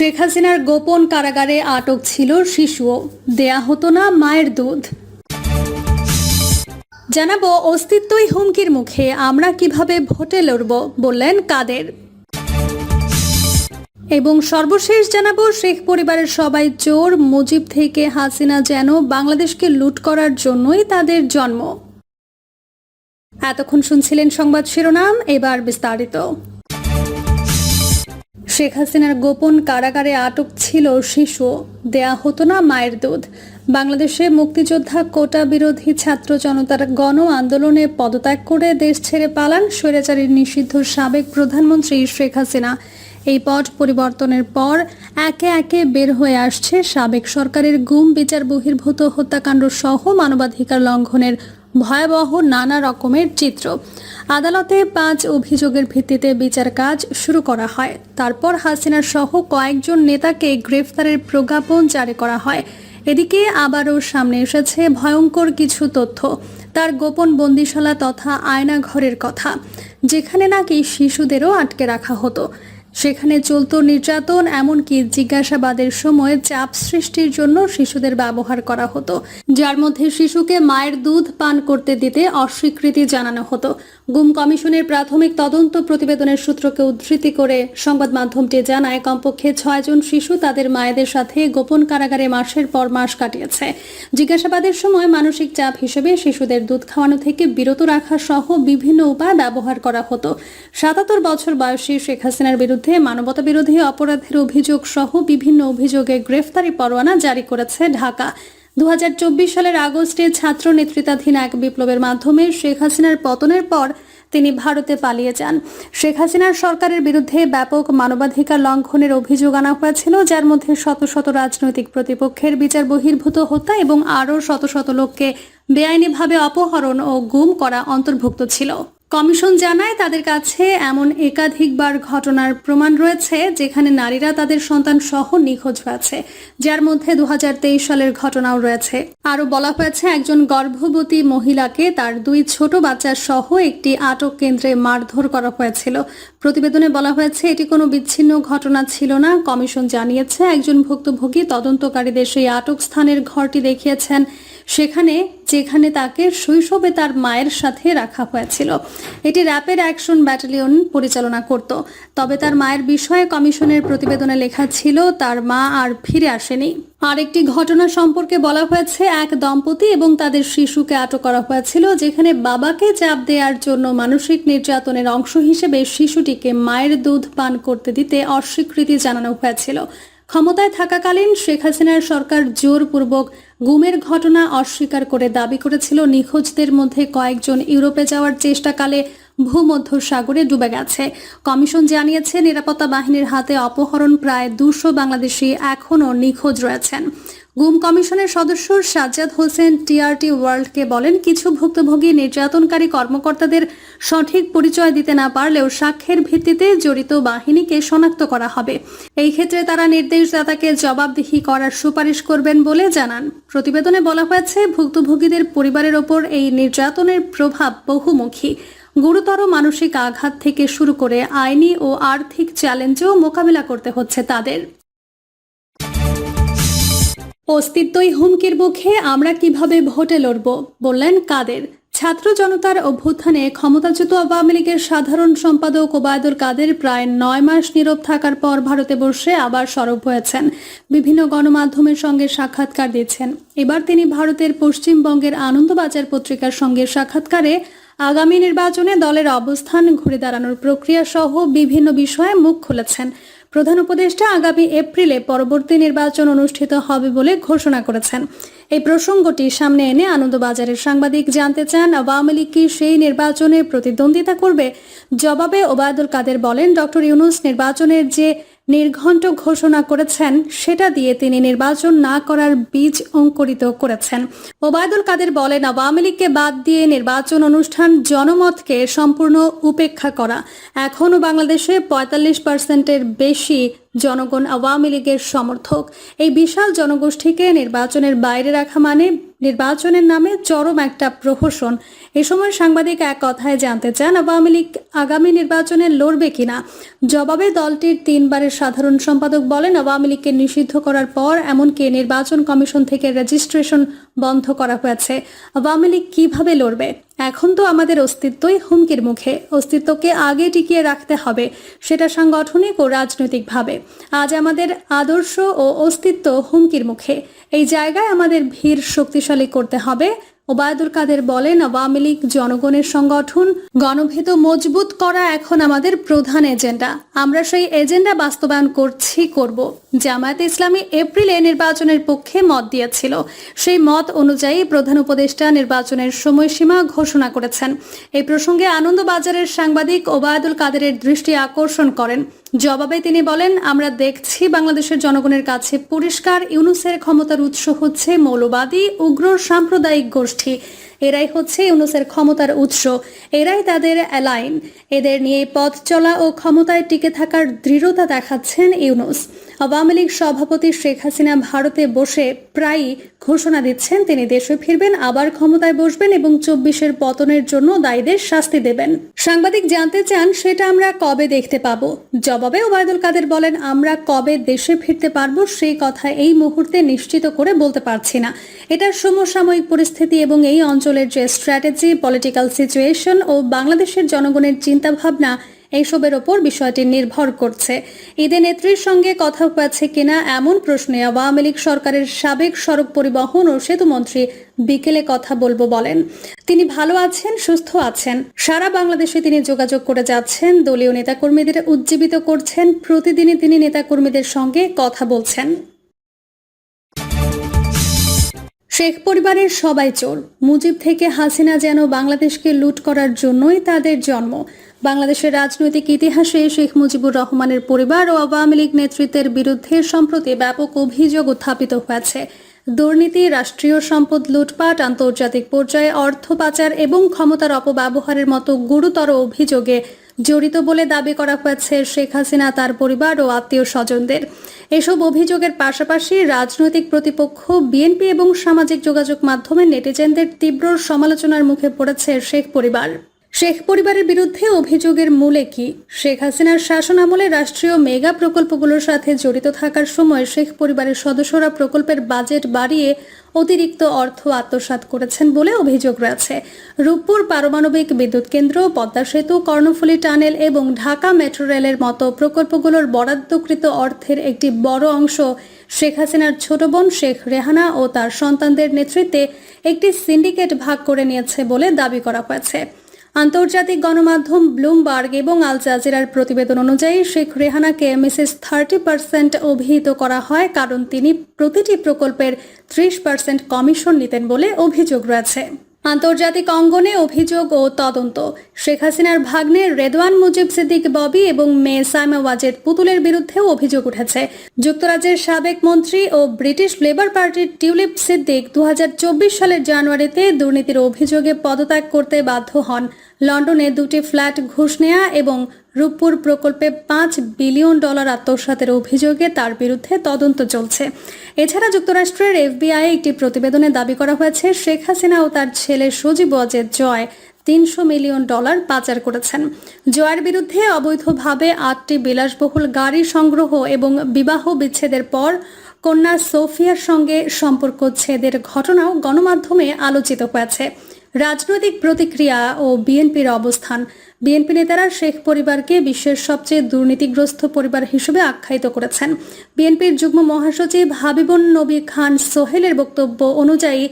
শেখ হাসিনার গোপন কারাগারে আটক ছিল শিশুও দেয়া হতো না মায়ের দুধ। জানাব অস্তিত্বই হুমকির মুখে, আমরা কীভাবে ভোটে লড়ব বললেন কাদের। এবং সর্বশেষ জানাব, শেখ পরিবারের সবাই চোর, মুজিব থেকে হাসিনা যেন বাংলাদেশকে লুট করার জন্যই তাদের জন্ম। এতক্ষণ শুনছিলেন সংবাদ শিরোনাম, এবার বিস্তারিত। শেখ হাসিনার গোপন কারাগারে আটক ছিল শিশু। দেয়া হতো না মায়ের দুধ। বাংলাদেশে মুক্তিযোদ্ধা কোটা বিরোধী ছাত্র জনতার গণ আন্দোলনে পদত্যাগ করে দেশ ছেড়ে পালান স্বৈরাচারীর নিষিদ্ধ সাবেক প্রধানমন্ত্রী শেখ হাসিনা। এই পট পরিবর্তনের পর একে একে বের হয়ে আসছে সাবেক সরকারের গুম বিচার বহির্ভূত হত্যাকাণ্ড সহ মানবাধিকার লঙ্ঘনের ভয়াবহ নানা রকমের চিত্র। আদালতে পাঁচ অভিযোগের ভিত্তিতে বিচার কাজ শুরু করা হয়। তারপর হাসিনার সহ কয়েকজন নেতাকে গ্রেফতারের প্রজ্ঞাপন জারি করা হয়। এদিকে আবারও সামনে এসেছে ভয়ঙ্কর কিছু তথ্য। তার গোপন বন্দিশালা তথা আয়নাঘরের কথা, যেখানে নাকি শিশুদেরও আটকে রাখা হতো। সেখানে চলত নির্যাতন, এমনকি জিজ্ঞাসাবাদের সময় চাপ সৃষ্টির জন্য শিশুদের ব্যবহার করা হতো। যার মধ্যে শিশুকে মায়ের দুধ পান করতে দিতে অস্বীকৃতি জানানো হতো। গুম কমিশনের প্রাথমিক তদন্ত প্রতিবেদনের সূত্রকে উদ্ধৃতি করে সংবাদ মাধ্যমটি জানায়, কমপক্ষে ছয়জন শিশু তাদের মায়েদের সাথে গোপন কারাগারে মাসের পর মাস কাটিয়েছে। জিজ্ঞাসাবাদের সময় মানসিক চাপ হিসেবে শিশুদের দুধ খাওয়ানো থেকে বিরত রাখা সহ বিভিন্ন উপায় ব্যবহার করা হতো। সাতাত্তর বছর বয়সী শেখ হাসিনার বিরুদ্ধে মানবতা বিরোধী অপরাধের অভিযোগ সহ বিভিন্ন অভিযোগে গ্রেফতারি পরোয়ানা জারি করেছে ঢাকা। দুহাজার চব্বিশ সালের আগস্টে ছাত্র নেতৃত্বাধীন এক বিপ্লবের মাধ্যমে শেখ হাসিনার পতনের পর তিনি ভারতে পালিয়ে যান। শেখ হাসিনার সরকারের বিরুদ্ধে ব্যাপক মানবাধিকার লঙ্ঘনের অভিযোগ আনা হয়েছিল, যার মধ্যে শত শত রাজনৈতিক প্রতিপক্ষের বিচার বহির্ভূত হত্যা এবং আরও শত শত লোককে বেআইনিভাবে অপহরণ ও গুম করা অন্তর্ভুক্ত ছিল। কমিশন জানায় তাদের কাছে এমন একাধিকবার ঘটনার প্রমাণ রয়েছে যেখানে নারীরা তাদের সন্তান সহ নিখোঁজ হয়েছে, যার মধ্যে দুহাজার তেইশ সালের ঘটনাও রয়েছে। আরও বলা হয়েছে, একজন গর্ভবতী মহিলাকে তার দুই ছোট বাচ্চা সহ একটি আটক কেন্দ্রে মারধর করা হয়েছিল। প্রতিবেদনে বলা হয়েছে, এটি কোনো বিচ্ছিন্ন ঘটনা ছিল না। কমিশন জানিয়েছে, একজন ভুক্তভোগী তদন্তকারীদের সেই আটক স্থানের ঘরটি দেখিয়েছেন। সেখানে, যেখানে তাকে শৈশবে তার মায়ের সাথে রাখা হয়েছিল। এটি র্যাপিড অ্যাকশন ব্যাটালিয়ন পরিচালনা করত। তবে তার মায়ের বিষয়ে কমিশনের প্রতিবেদনে লেখা ছিল, তার মা আর ফিরে আসেনি। আরেকটি ঘটনা সম্পর্কে বলা হয়েছে, এক দম্পতি এবং তাদের শিশুকে আটক করা হয়েছিল, যেখানে বাবাকে চাপ দেওয়ার জন্য মানসিক নির্যাতনের অংশ হিসেবে শিশুটিকে মায়ের দুধ পান করতে দিতে অস্বীকৃতি জানানো হয়েছিল। ক্ষমতায় থাকাকালীন শেখ হাসিনার সরকার জোরপূর্বক গুমের ঘটনা অস্বীকার করে দাবি করেছিল। নিখোঁজদের মধ্যে কয়েকজন ইউরোপে যাওয়ার চেষ্টাকালে ভূমধ্য সাগরে ডুবে গেছে। কমিশন জানিয়েছে, নিরাপত্তা বাহিনীর হাতে অপহরণ প্রায় দুশো বাংলাদেশি এখনও নিখোঁজ রয়েছেন। গুম কমিশনের সদস্য সাজ্জাদ হোসেন টিআরটি ওয়ার্ল্ডকে বলেন, কিছু ভুক্তভোগী নির্যাতনকারী কর্মকর্তাদের সঠিক পরিচয় দিতে না পারলেও সাক্ষ্যের ভিত্তিতে জড়িত বাহিনীকে শনাক্ত করা হবে। এই ক্ষেত্রে তারা নির্দেশদাতাকে জবাবদিহি করার সুপারিশ করবেন বলে জানান। প্রতিবেদনে বলা হয়েছে, ভুক্তভোগীদের পরিবারের ওপর এই নির্যাতনের প্রভাব বহুমুখী। গুরুতর মানসিক আঘাত থেকে শুরু করে আইনি ও আর্থিক চ্যালেঞ্জেও মোকাবিলা করতে হচ্ছে তাদের। অস্তিত্বই হুমকির মুখে আমরা কীভাবে ভোটে লড়ব, বললেন কাদের। ছাত্র জনতার অভ্যুত্থানে ক্ষমতাচ্যুত আওয়ামী লীগের সাধারণ সম্পাদক ওবায়দুল কাদের প্রায় নয় মাস নীরব থাকার পর ভারতে বসে আবার সরব হয়েছেন। বিভিন্ন গণমাধ্যমের সঙ্গে সাক্ষাৎকার দিয়েছেন এবার তিনি ভারতের পশ্চিমবঙ্গের আনন্দবাজার পত্রিকার সঙ্গে সাক্ষাৎকারে আগামী নির্বাচনে দলের অবস্থান ঘুরে দাঁড়ানোর প্রক্রিয়া সহ বিভিন্ন বিষয়ে মুখ খুলেছেন। প্রধান উপদেষ্টা আগামী এপ্রিলে পরবর্তী নির্বাচন অনুষ্ঠিত হবে বলে ঘোষণা করেছেন। এই প্রসঙ্গটি সামনে এনে আনন্দবাজারের সাংবাদিক জানতে চান, আওয়ামী লীগ কি সেই নির্বাচনে প্রতিদ্বন্দ্বিতা করবে? জবাবে ওবায়দুল কাদের বলেন, ডক্টর ইউনুস নির্বাচনের যে নির্ঘণ্ট ঘোষণা করেছেন, সেটা দিয়ে তিনি নির্বাচন না করার বীজ অঙ্কুরিত করেছেন। ওবায়দুল কাদের বলেন, আওয়ামী লীগকে বাদ দিয়ে নির্বাচন অনুষ্ঠান জনমতকে সম্পূর্ণ উপেক্ষা করা। এখনও বাংলাদেশে পঁয়তাল্লিশ পার্সেন্টের বেশি জনগণ আওয়ামী লীগের সমর্থক। এই বিশাল জনগোষ্ঠীকে নির্বাচনের বাইরে রাখা মানে নির্বাচনের নামে চরম একটা প্রহসন। এ সময় সাংবাদিক এক কথায় জানতে চান, আওয়ামী লীগ আগামী নির্বাচনে লড়বে কিনা? জবাবে দলটির তিনবারের সাধারণ সম্পাদক বলেন, আওয়ামী লীগকে নিষিদ্ধ করার পর এমনকি নির্বাচন কমিশন থেকে রেজিস্ট্রেশন বন্ধ করা হয়েছে। আওয়ামী লীগ কীভাবে লড়বে? এখন তো আমাদের অস্তিত্বই হুমকির মুখে। অস্তিত্বকে আগে টিকিয়ে রাখতে হবে, সেটা সাংগঠনিক ও রাজনৈতিকভাবে। আজ আমাদের আদর্শ ও অস্তিত্ব হুমকির মুখে। এই জায়গায় আমাদের ভিড় শক্তিশালী করতে হবে। ওবায়দুল কাদের বলেন, আওয়ামী লীগ জনগণের সংগঠন গণভেদ মজবুত করা এখন আমাদের প্রধান এজেন্ডা। আমরা সেই এজেন্ডা বাস্তবায়ন করছি, করব। জামায়াতে ইসলামী এপ্রিলে নির্বাচনের পক্ষে মত দিয়েছিল। সেই মত অনুযায়ী প্রধান উপদেষ্টা নির্বাচনের সময়সীমা ঘোষণা করেছেন। এই প্রসঙ্গে আনন্দবাজারের সাংবাদিক ওবায়দুল কাদেরের দৃষ্টি আকর্ষণ করেন। জবাবে তিনি বলেন, আমরা দেখছি বাংলাদেশের জনগণের কাছে পরিষ্কার ইউনুসের ক্ষমতার উৎস হচ্ছে মৌলবাদী, উগ্র, সাম্প্রদায়িক গোষ্ঠী। এরাই হচ্ছে ইউনুসের ক্ষমতার উৎস। এরাই তাদের অ্যালাইন। এদের নিয়ে পথ চলা ও ক্ষমতায় টিকে থাকার দৃঢ়তা দেখাচ্ছেন ইউনুস। আওয়ামী লীগ সভাপতি শেখ হাসিনা ভারতে বসে প্রায়ই ঘোষণা দিচ্ছেন, তিনি দেশে ফিরবেন, আবার ক্ষমতায় বসবেন এবং চব্বিশের পতনের জন্য দায়ীদের শাস্তি দেবেন। সাংবাদিক জানতে চান, সেটা আমরা কবে দেখতে পাবো? জবাবে ওবায়দুল কাদের বলেন, আমরা কবে দেশে ফিরতে পারব সেই কথা এই মুহূর্তে নিশ্চিত করে বলতে পারছি না। এটা সমসাময়িক পরিস্থিতি এবং এই অঞ্চলের যে স্ট্র্যাটেজি পলিটিক্যাল সিচুয়েশন ও বাংলাদেশের জনগণের চিন্তাভাবনা, এইসবের ওপর বিষয়টি নির্ভর করছে। ঈদে নেত্রীর সঙ্গে কথা হয়েছে কিনা এমন প্রশ্নে আওয়ামী লীগ সরকারের সাবেক সড়ক পরিবহন ও সেতুমন্ত্রী বিকেলে কথা বলব বলেন। তিনি ভালো আছেন, সুস্থ আছেন। সারা বাংলাদেশে তিনি যোগাযোগ করে যাচ্ছেন, দলীয় নেতাকর্মীদের উজ্জীবিত করছেন, প্রতিদিনই তিনি নেতাকর্মীদের সঙ্গে কথা বলছেন। শেখ পরিবারের সবাই চোর। মুজিব থেকে হাসিনা যেন বাংলাদেশকে লুট করার জন্যই তাদের জন্ম। বাংলাদেশের রাজনৈতিক ইতিহাসে শেখ মুজিবুর রহমানের পরিবার ও আওয়ামী লীগ নেতৃত্বের বিরুদ্ধে সম্প্রতি ব্যাপক অভিযোগ উত্থাপিত হয়েছে। দুর্নীতি, রাষ্ট্রীয় সম্পদ লুটপাট, আন্তর্জাতিক পর্যায়ে অর্থ পাচার এবং ক্ষমতার অপব্যবহারের মতো গুরুতর অভিযোগে জড়িত বলে দাবি করা হয়েছে শেখ হাসিনা, তার পরিবার ও আত্মীয় স্বজনদের। এসব অভিযোগের পাশাপাশি রাজনৈতিক প্রতিপক্ষ, বিএনপি এবং সামাজিক যোগাযোগ মাধ্যমে নেটিজেনদের তীব্র সমালোচনার মুখে পড়েছে শেখ পরিবার। শেখ পরিবারের বিরুদ্ধে অভিযোগের মূলে কি? শেখ হাসিনার শাসন আমলে রাষ্ট্রীয় মেগা প্রকল্পগুলোর সাথে জড়িত থাকার সময় শেখ পরিবারের সদস্যরা প্রকল্পের বাজেট বাড়িয়ে অতিরিক্ত অর্থ আত্মসাৎ করেছেন বলে অভিযোগ রয়েছে। রূপপুর পারমাণবিক বিদ্যুৎ কেন্দ্র, পদ্মা সেতু, কর্ণফুলী টানেল এবং ঢাকা মেট্রো রেলের মতো প্রকল্পগুলোর বরাদ্দকৃত অর্থের একটি বড় অংশ শেখ হাসিনার ছোট বোন শেখ রেহানা ও তার সন্তানদের নেতৃত্বে একটি সিন্ডিকেট ভাগ করে নিয়েছে বলে দাবি করা হয়েছে। আন্তর্জাতিক গণমাধ্যম ব্লুমবার্গ এবং আল জাজিরার প্রতিবেদন অনুযায়ী, শেখ রেহানাকে মিসেস থার্টি পার্সেন্ট অভিহিত করা হয় কারণ তিনি প্রতিটি প্রকল্পের ত্রিশ পার্সেন্ট কমিশন নিতেন বলে অভিযোগ রয়েছে। আন্তর্জাতিক অঙ্গনে অভিযোগ ও তদন্ত। শেখ হাসিনার ভাগ্নে রেদওয়ান মুজিব সিদ্দিক, ববি এবং মেয়ে সাইমা ওয়াজেদ পুতুলের বিরুদ্ধেও অভিযোগ উঠেছে। যুক্তরাজ্যের সাবেক মন্ত্রী ও ব্রিটিশ লেবার পার্টির টিউলিপ সিদ্দিক দু হাজার চব্বিশ সালের জানুয়ারিতে দুর্নীতির অভিযোগে পদত্যাগ করতে বাধ্য হন। লন্ডনে দুটি ফ্ল্যাট ঘুষ নেয়া এবং রূপপুর প্রকল্পে পাঁচ বিলিয়ন ডলার আত্মসাতের অভিযোগে তার বিরুদ্ধে তদন্ত চলছে। এছাড়া যুক্তরাষ্ট্রের এফবিআই একটি প্রতিবেদনে দাবি করা হয়েছে, শেখ হাসিনা ও তার ছেলে সজীব অজেদ জয় তিনশো মিলিয়ন ডলার পাচার করেছেন। জয়ের বিরুদ্ধে অবৈধভাবে আটটি বিলাসবহুল গাড়ি সংগ্রহ এবং বিবাহ বিচ্ছেদের পর কন্যা সোফিয়ার সঙ্গে সম্পর্ক ছেদের ঘটনাও গণমাধ্যমে আলোচিত হয়েছে। রাজনৈতিক প্রতিক্রিয়া ও বিএনপির অবস্থান বিএনপি নেতারা শেখ পরিবারকে বিশ্বের সবচেয়ে দুর্নীতিগ্রস্ত পরিবার হিসেবে আখ্যায়িত করেছেন। বিএনপির যুগ্ম মহাসচিব হাবিবুন নবী খান সোহেলের বক্তব্য অনুযায়ী,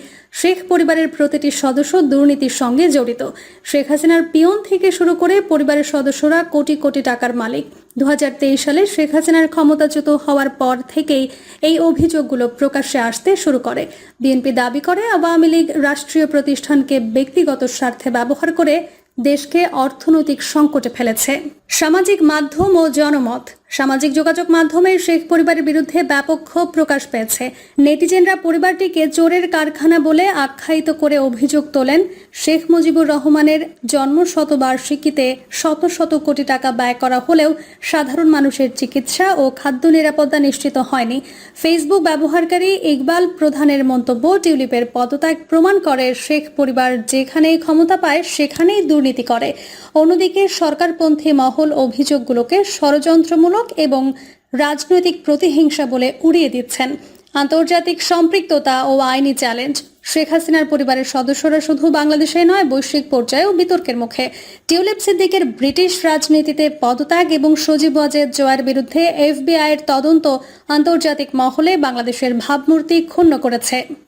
শেখ পরিবারের প্রতিটি সদস্য দুর্নীতির সঙ্গে জড়িত। শেখ হাসিনার পিয়ন থেকে শুরু করে পরিবারের সদস্যরা কোটি কোটি টাকার মালিক। দু হাজার তেইশ সালে শেখ হাসিনার ক্ষমতাচ্যুত হওয়ার পর থেকেই এই অভিযোগগুলো প্রকাশ্যে আসতে শুরু করে। বিএনপি দাবি করে আওয়ামী লীগ রাষ্ট্রীয় প্রতিষ্ঠানকে ব্যক্তিগত স্বার্থে ব্যবহার করে দেশকে অর্থনৈতিক সংকটে ফেলেছে। সামাজিক মাধ্যম ও জনমত সামাজিক যোগাযোগ মাধ্যমে শেখ পরিবারের বিরুদ্ধে ব্যাপক ক্ষোভ প্রকাশ পেয়েছে। নেটিজেনরা পরিবারটিকে চোরের কারখানা বলে আখ্যায়িত করে অভিযোগ তোলেন। শেখ মুজিবুর রহমানের জন্ম শতবার্ষিকীতে শত শত কোটি টাকা ব্যয় করা হলেও সাধারণ মানুষের চিকিৎসা ও খাদ্য নিরাপত্তা নিশ্চিত হয়নি। ফেসবুক ব্যবহারকারী ইকবাল প্রধানের মন্তব্য, টিউলিপের পদত্যাগ প্রমাণ করে শেখ পরিবার যেখানেই ক্ষমতা পায় সেখানেই দুর্নীতি করে। অন্যদিকে সরকারপন্থী মহল অভিযোগগুলোকে ষড়যন্ত্রমূলক এবং রাজনৈতিক প্রতিহিংসা বলে উড়িয়ে দিচ্ছেন। আন্তর্জাতিক সম্পৃক্ততা ও আইনি চ্যালেঞ্জ। শেখ হাসিনার পরিবারের সদস্যরা শুধু বাংলাদেশে নয়, বৈশ্বিক পর্যায়েও বিতর্কের মুখে। টিউলিপ সিদ্দিকের ব্রিটিশ রাজনীতিতে পদত্যাগ এবং সজীব ওয়াজেদ জোয়ার বিরুদ্ধে এফবিআই এর তদন্ত আন্তর্জাতিক মহলে বাংলাদেশের ভাবমূর্তি ক্ষুণ্ণ করেছে।